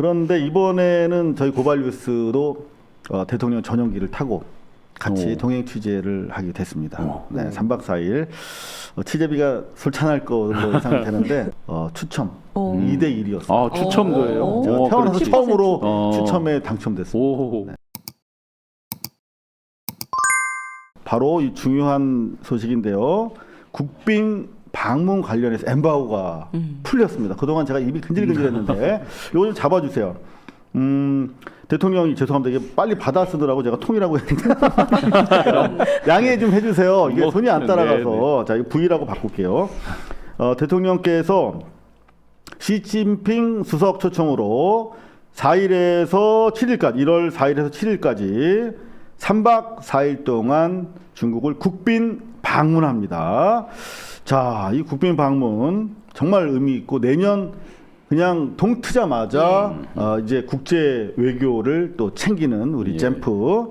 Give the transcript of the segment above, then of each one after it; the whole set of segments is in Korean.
그런데 이번에는 저희 고발뉴스도 어, 대통령 전용기를 타고 같이 오. 동행 취재를 하게 됐습니다. 오. 네, 3박 4일 어, 취재비가 솔찬할 걸로 예상이 되는데 어, 추첨 오. 2대 1이었어요. 아 추첨도예요. 오. 제가 오, 태어나서 그렇지. 처음으로 어. 추첨에 당첨됐습니다. 오. 바로 이 중요한 소식인데요. 국빈 방문 관련해서 엠바고가 음. 풀렸습니다. 그동안 제가 입이 근질근질했는데 이거 좀 잡아주세요. 음, 대통령이 죄송합니다. 이게 빨리 받아 쓰느라고 제가 통이라고 했는데 양해 좀 해주세요. 이게 뭐, 손이 안 네, 따라가서 자 이거 V라고 바꿀게요. 어, 대통령께서 시진핑 수석 초청으로 4일에서 7일까지 1월 4일에서 7일까지 3박 4일 동안 중국을 국빈 방문합니다. 자, 이 국빈 방문 정말 의미 있고 내년 그냥 동 트자마자 어, 이제 국제 외교를 또 챙기는 우리 예. 잼프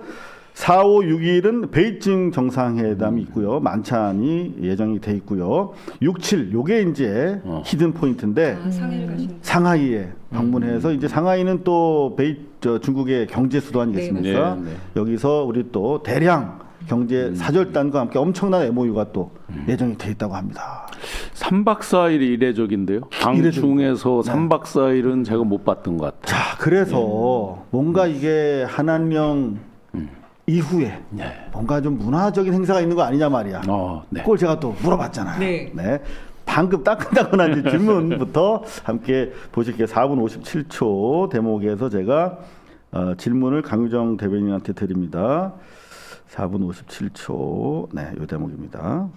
4, 5, 6일은 베이징 정상회담이 있고요. 만찬이 예정이 돼 있고요. 6, 7 요게 이제 어. 히든 포인트인데 아, 상해를 가신 상하이에 방문해서 이제 상하이는 또 베이 저 중국의 경제 수도 아니겠습니까? 네, 네. 여기서 우리 또 대량 경제 사절단과 함께 엄청난 MOU가 또 예정이 돼 있다고 합니다. 3박 4일이 이례적인데요. 당 이례적이죠. 중에서 네. 3박 4일은 제가 못 봤던 것 같아요. 자, 그래서 뭔가 이게 한한령 이후에 네. 뭔가 좀 문화적인 행사가 있는 거 아니냐 말이야. 어, 네. 그걸 제가 또 물어봤잖아요. 네. 방금 따끈따끈한 이제 질문부터 함께 보실게요. 4분 57초 대목에서 제가 어, 질문을 강유정 대변인한테 드립니다. 4분 57초. 네, 요 대목입니다.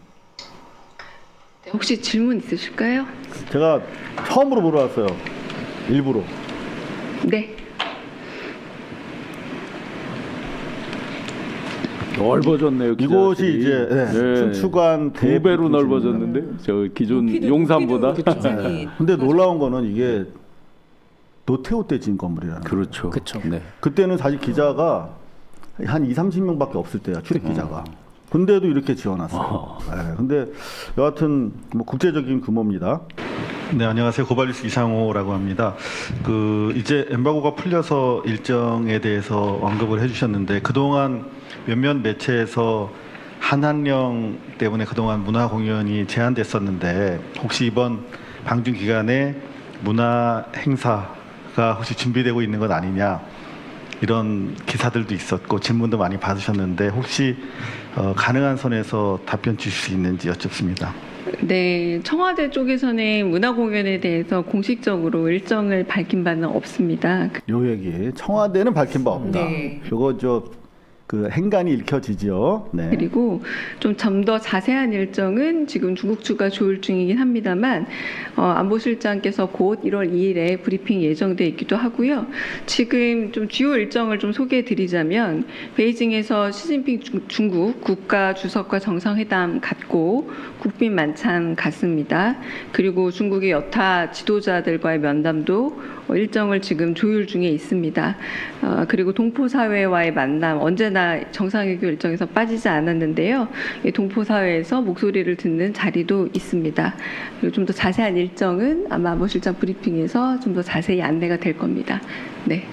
네, 혹시 질문 있으실까요? 제가 처음으로 물어봤어요. 일부러. 네. 넓어졌네요. 이곳이. 이제 네, 춘추관 두 배로 넓어졌는데 저 기존 높이도- 용산보다 높이도 굉장히 근데 놀라운 거는 이게 노태우 때 지은 건물이라는. 그렇죠. 그쵸. 네. 그때는 사실 기자가 한 2, 30명밖에 없을 때야 출입 기자가. 근데도 이렇게 지어놨어요. 네, 근데 여하튼 뭐 국제적인 규모입니다. 네, 안녕하세요. 고발뉴스 이상호라고 합니다. 그 이제 엠바고가 풀려서 일정에 대해서 언급을 해주셨는데 그동안 몇몇 매체에서 한한령 때문에 그동안 문화 공연이 제한됐었는데 혹시 이번 방중 기간에 문화 행사가 혹시 준비되고 있는 것 아니냐 이런 기사들도 있었고 질문도 많이 받으셨는데 혹시 어, 가능한 선에서 답변 주실 수 있는지 여쭙습니다. 네, 청와대 쪽에서는 문화 공연에 대해서 공식적으로 일정을 밝힌 바는 없습니다. 요 얘기 청와대는 밝힌 바 없다. 네. 요거 저 그 행간이 읽혀지죠. 네. 그리고 좀좀더 자세한 일정은 지금 중국 측과 조율 중이긴 합니다만 어, 안보실장께서 곧 1월 2일에 브리핑 예정돼 있기도 하고요. 지금 좀 주요 일정을 좀 소개해드리자면 베이징에서 시진핑 중- 중국 국가 주석과 정상회담 갖고 국빈 만찬 갔습니다. 그리고 중국의 여타 지도자들과의 면담도 어, 일정을 지금 조율 중에 있습니다. 어, 그리고 동포 사회와의 만남 언제나 정상회교 일정에서 빠지지 않았는데요. 이 동포 사회에서 목소리를 듣는 자리도 있습니다. 그리고 좀 더 자세한 일정은 아마 안보실장 브리핑에서 좀 더 자세히 안내가 될 겁니다. 네.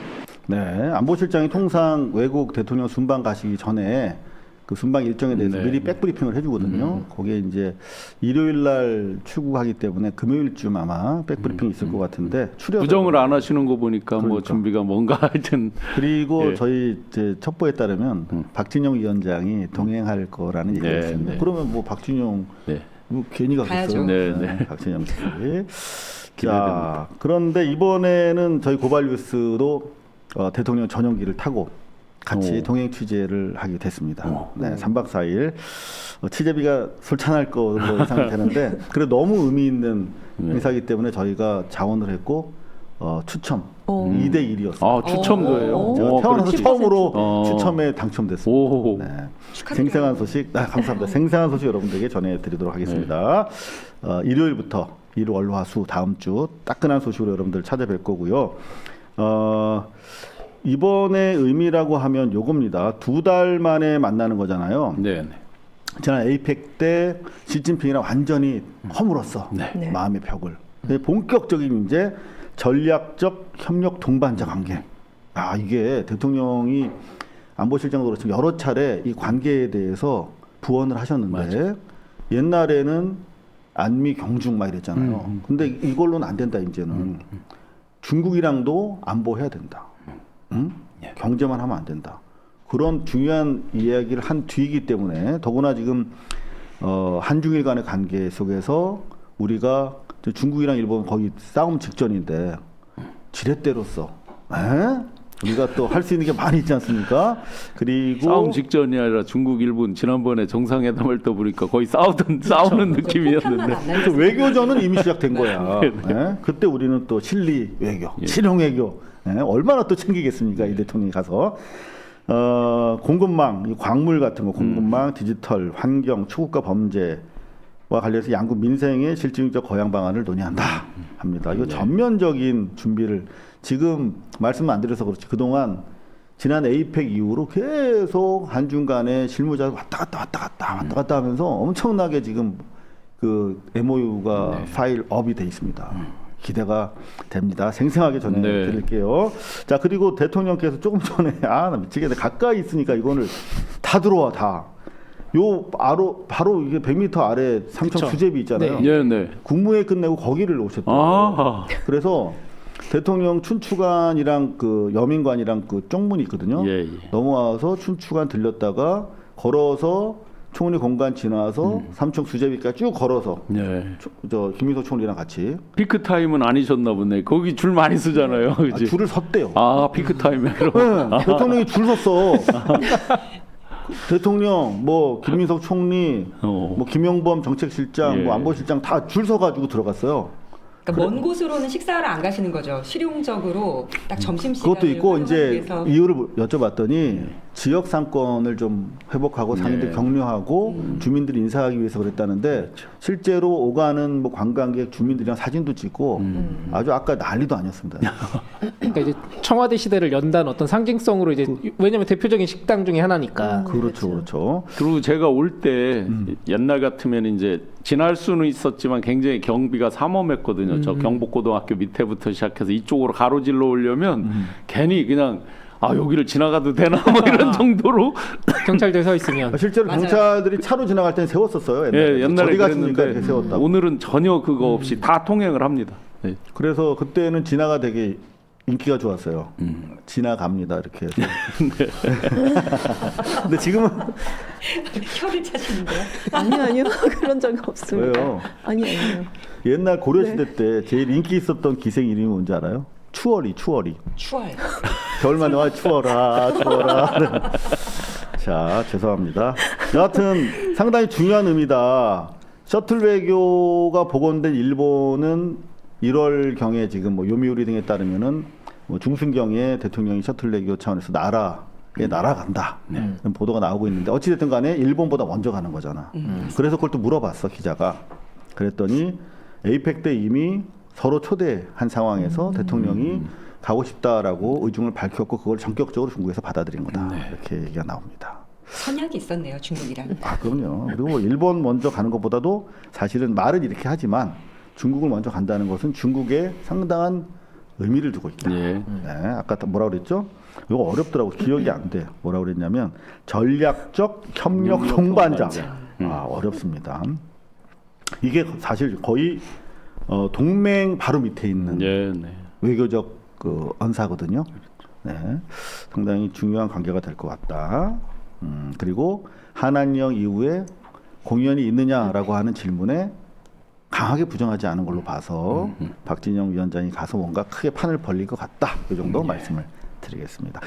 네. 안보실장이 통상 외국 대통령 순방 가시기 전에 그 순방 일정에 대해서 네. 미리 백브리핑을 해주거든요. 거기에 이제 일요일 날 출국하기 때문에 금요일쯤 아마 백브리핑이 있을 것 같은데 추려 부정을 안 하시는 거 보니까 뭐 그러니까. 준비가 뭔가 하여튼 그리고 예. 저희 이제 첩보에 따르면 음. 박진영 위원장이 동행할 거라는 얘기가 네, 있습니다. 네. 그러면 뭐 박진영 네. 뭐 괜히 가겠어요. 가야죠. 네, 네. 박진영 씨. 자. 그런데 이번에는 저희 고발 뉴스도 어, 대통령 전용기를 타고 같이 오. 동행 취재를 하게 됐습니다. 오. 네, 3박 4일 어, 취재비가 솔찬할 걸로 예상이 되는데 그래 너무 의미 있는 네. 행사이기 때문에 저희가 자원을 했고 어, 추첨 오. 2대 1이었어요. 아 추첨도예요. 오. 제가 오, 태어나서. 처음으로 어. 추첨에 당첨됐습니다. 오. 네. 생생한 소식, 아, 감사합니다. 생생한 소식 여러분들에게 전해드리도록 하겠습니다. 어, 일요일부터 일, 월, 화, 수 다음 주 따끈한 소식으로 여러분들 찾아뵐 거고요. 어, 이번의 의미라고 하면 요겁니다. 두 달 만에 만나는 거잖아요. 네, 네. 지난 에이펙 때 시진핑이랑 완전히 허물었어. 네. 네. 마음의 벽을. 근데 본격적인 이제 전략적 협력 동반자 관계. 아 이게 대통령이 안보실장도 그렇지만 여러 차례 이 관계에 대해서 부언을 하셨는데 옛날에는 안미 경중 막 이랬잖아요. 근데 이걸로는 안 된다 이제는 중국이랑도 안보해야 된다. 응? 경제만 하면 안 된다. 그런 중요한 이야기를 한 뒤이기 때문에 더구나 지금 어, 한중일 간의 관계 속에서 우리가 저 중국이랑 일본 거의 싸움 직전인데 지렛대로서 에? 우리가 또 할 수 있는 게 많이 있지 않습니까? 그리고 싸움 직전이 아니라 중국 일본 지난번에 정상회담을 또 보니까 거의 싸우던 싸우는 느낌이었는데 또 외교전은 이미 시작된 거야. 예? 그때 우리는 또 실리 외교, 실용 외교 예? 얼마나 또 챙기겠습니까? 이 대통령이 가서. 어, 공급망, 이 광물 같은 거, 공급망, 디지털, 환경, 초국가 범죄 와 관련해서 양국 민생의 실질적 거양 방안을 논의한다 합니다. 이거 전면적인 준비를 지금 말씀 안 드려서 그렇지 그동안 지난 에이펙 이후로 계속 한중 간에 실무자 왔다 갔다 왔다 갔다 왔다 갔다 하면서 엄청나게 지금 그 MOU가 파일 업이 돼 있습니다. 기대가 됩니다. 생생하게 전해 네. 드릴게요. 자, 그리고 대통령께서 조금 전에 아, 나 미치겠네. 가까이 있으니까 이거를 다 들어와 다. 요 바로 바로 이게 100m 아래 삼청 그쵸. 수제비 있잖아요. 네, 네. 국무회 끝내고 거기를 오셨대요. 아, 그래서 대통령 춘추관이랑 그 여민관이랑 그 쪽문이 있거든요. 예, 예. 넘어와서 춘추관 들렸다가 걸어서 총리 공간 지나서 음. 삼청 수제비까지 쭉 걸어서 네. 초- 저 김민석 총리랑 같이 피크 타임은 아니셨나 보네. 거기 줄 많이 쓰잖아요, 아, 그지? 줄을 섰대요. 아, 피크 타임으로. 네, 대통령이 줄 섰어. 대통령, 뭐 김민석 총리, 어. 뭐 김영범 정책실장, 예. 뭐 안보실장 다 줄 서가지고 들어갔어요. 그러니까 먼 곳으로는 식사를 안 가시는 거죠. 실용적으로 딱 점심 시간에 그것도 있고 이제 위해서 이유를 여쭤봤더니 지역 상권을 좀 회복하고 상인들 네. 격려하고 주민들이 인사하기 위해서 그랬다는데 실제로 오가는 뭐 관광객 주민들이랑 사진도 찍고 아주 아까 난리도 아니었습니다. 그러니까 이제 청와대 시대를 연단 어떤 상징성으로 이제 왜냐면 대표적인 식당 중에 하나니까. 그렇죠, 그렇죠. 그리고 제가 올때 음. 옛날 같으면 이제 지날 수는 있었지만 굉장히 경비가 삼엄했거든요. 음. 저 경복고등학교 밑에부터 시작해서 이쪽으로 가로질러 오려면 음. 괜히 그냥 아 여기를 지나가도 되나 뭐 이런 정도로 경찰들 서 있으면 아, 실제로 맞아요. 경찰들이 차로 지나갈 때는 세웠었어요. 옛날에, 예, 옛날에 갔습니까? 그랬는데 이렇게 세웠다 고. 오늘은 전혀 그거 없이 다 통행을 합니다. 예. 그래서 그때는 진화가 되게 인기가 좋았어요. 음. 지나갑니다 이렇게 해서. 네. 근데 지금은 혀를 차시는데요. 아니요, 아니요. 그런 적이 없습니다. 왜요? 아니, 아니요. 옛날 고려 시대 때 제일 인기 있었던 기생 이름이 뭔지 알아요? 추월이, 추월이. 추월. 겨울만 와 추워라, 추워라. 자, 죄송합니다. 여하튼 상당히 중요한 의미다. 셔틀 외교가 복원된 일본은 1월 경에 지금 뭐 요미우리 등에 따르면은 뭐 중순경에 대통령이 셔틀 외교 차원에서 나라 에 날아간다. 이런 보도가 나오고 있는데 어찌됐든 간에 일본보다 먼저 가는 거잖아. 그래서 그걸 또 물어봤어 기자가. 그랬더니 에이펙 때 이미 서로 초대한 상황에서 대통령이 가고 싶다라고 의중을 밝혔고 그걸 전격적으로 중국에서 받아들인 거다. 이렇게 얘기가 나옵니다. 선약이 있었네요, 중국이랑. 아, 그럼요. 그리고 일본 먼저 가는 것보다도 사실은 말은 이렇게 하지만 중국을 먼저 간다는 것은 중국에 상당한 의미를 두고 있다. 예. 네, 아까 뭐라 그랬죠? 이거 어렵더라고 기억이 안 돼. 뭐라 그랬냐면 전략적 협력 동반자. 동반자. 아 어렵습니다. 이게 사실 거의 어, 동맹 바로 밑에 있는 예, 네. 외교적 그 언사거든요. 네, 상당히 중요한 관계가 될 것 같다. 음, 그리고 한한령 이후에 공연이 있느냐라고 하는 질문에 강하게 부정하지 않은 걸로 봐서 박진영 위원장이 가서 뭔가 크게 판을 벌릴 것 같다. 이 정도 말씀을 드리겠습니다.